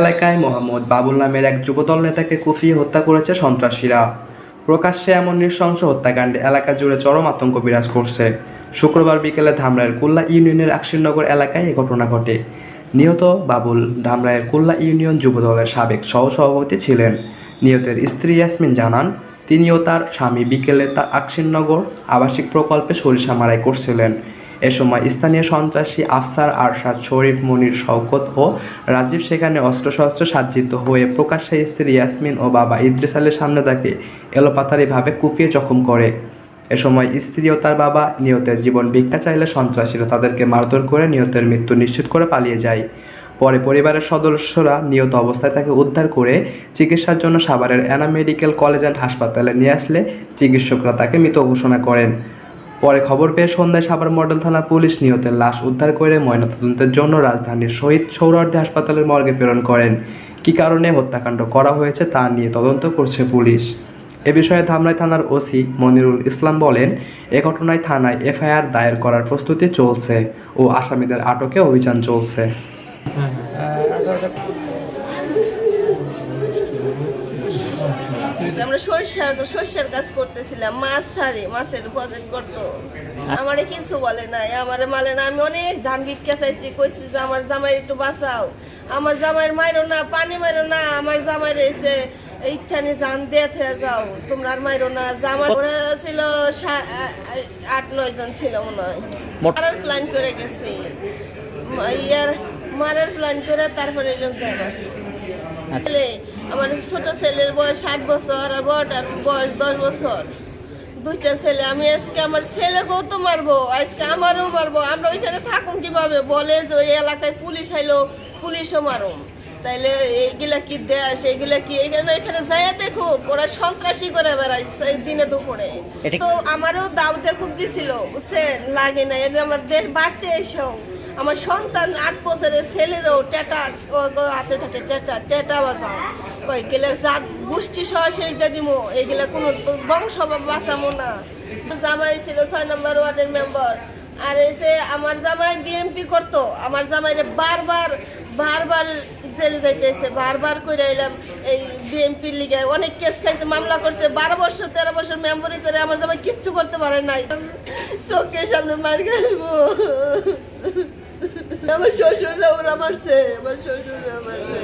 এলাকায় মোহাম্মদ বাবুল নামের এক যুবদল নেতাকে কুফিয়ে হত্যা করেছে সন্ত্রাসীরা। প্রকাশ্যে এমন নৃশংস হত্যাকাণ্ডে এলাকা জুড়ে চরম আতঙ্ক বিরাজ করছে। শুক্রবার বিকেলে ধামরায়ের কুল্লা ইউনিয়নের আকশিরনগর এলাকায় এ ঘটনা ঘটে। নিহত বাবুল ধামরায়ের কুল্লা ইউনিয়ন যুবদলের সাবেক সহসভাপতি ছিলেন। নিহতের স্ত্রী ইয়াসমিন জানান তিনি ও তার স্বামী বিকেলে তা আকশিরনগর আবাসিক প্রকল্পে সরিষা মারাই করছিলেন। এ সময় স্থানীয় সন্ত্রাসী আফসার আরশাদ শরীফ, মনির শওকত ও রাজীব সেখানে অস্ত্রশস্ত্র সাজ্জিত হয়ে প্রকাশ্যে স্ত্রী ইয়াসমিন ও বাবা ইদ্রিস আলীর সামনে তাকে এলোপাতারিভাবে কুপিয়ে জখম করে। এ সময় স্ত্রী ও তার বাবা নিহতের জীবন ভিক্ষা চাইলে সন্ত্রাসীরা তাদেরকে মারধর করে নিহতের মৃত্যু নিশ্চিত করে পালিয়ে যায়। পরে পরিবারের সদস্যরা নিহত অবস্থায় তাকে উদ্ধার করে চিকিৎসার জন্য সাভারের অ্যানা মেডিকেল কলেজ অ্যান্ড হাসপাতালে নিয়ে আসলে চিকিৎসকরা তাকে মৃত ঘোষণা করেন। পরে খবর পেয়ে সন্ধ্যায় সাভার মডেল থানা পুলিশ নিহতের লাশ উদ্ধার করে ময়নাতদন্তের জন্য রাজধানীর শহীদ সৌরার্দী হাসপাতালের মর্গে প্রেরণ করেন। কী কারণে হত্যাকাণ্ড করা হয়েছে তা নিয়ে তদন্ত করছে পুলিশ। এ বিষয়ে ধামরাই থানার ওসি মনিরুল ইসলাম বলেন, এ ঘটনায় থানায় এফআইআর দায়ের করার প্রস্তুতি চলছে ও আসামিদের আটকে অভিযান চলছে। আমরা সরিষার সরিষার কাজ করতেছিলাম। মাছ ছাড়ে মাছের প্রজেক্ট করতো। আমারে কিছু বলে নাই আমারে মালে না। আমি অনেক জান ভিক্ষা চাইছি কইছি যে আমার জামাই একটু বাঁচাও। আমার জামাইয়ের মাইরো না পানি মাইরো না। আমার জামাইয়ের এসে ইচ্ছানি জান দিয়ে থয়ে যাও। তোমরা আর মাইরো না। জামাই ওরা ছিল আট নয় জন ছিল মনে হয়। মারার প্ল্যান করে গেছি। ইয়ার মারার প্ল্যান করে তারপরে এলাম যাই মারছি ছেলে আমার ছোট ছেলের বয়স ষাট বছর আর বড়টার বয়স দশ বছর। দুইটা ছেলে আমি আজকে আমার ছেলেকেও তো মারবো আজকে আমারও মারবো আমরা ওইখানে থাকুন কীভাবে? বলে যে ওই এলাকায় পুলিশ আইলো পুলিশও মারো তাইলে এইগুলা কি দেশ এইগুলা কি? এখানে এখানে যাইয়া দেখো ওরা সন্ত্রাসী করে বেড়াইছে দিনে দুপুরে। তো আমারও দাউতে খুব দিছিল বুঝছেন? লাগে না এটা আমার দেশ বাড়তে এসেও। আমার সন্তান আট বছরের ছেলেরও টেটা হাতে থাকে টেটা টেটা বাজাও। কই, গেলে জাত গোষ্ঠী সহ শেষ দিয়ে দিমো। এইগুলা কোনো বংশ বাঁচামো না। জামাই ছিল ছয় নম্বর ওয়ার্ডের মেম্বার। আর এসে আমার জামাই বিএমপি করতো, আমার জামাইরে বারবার বারবার জেলে যাইতেছে। বারবার করে এলাম এই বিএমপির লিগে অনেক কেস খাইছে, মামলা করছে। বারো বছর, তেরো বছর মেম্বরি করে আমার জামাই কিচ্ছু করতে পারে নাই। চোখের সামনে মার খাইব। আমার শ্বশুররা ওরা মারছে আমার শ্বশুররা মারছে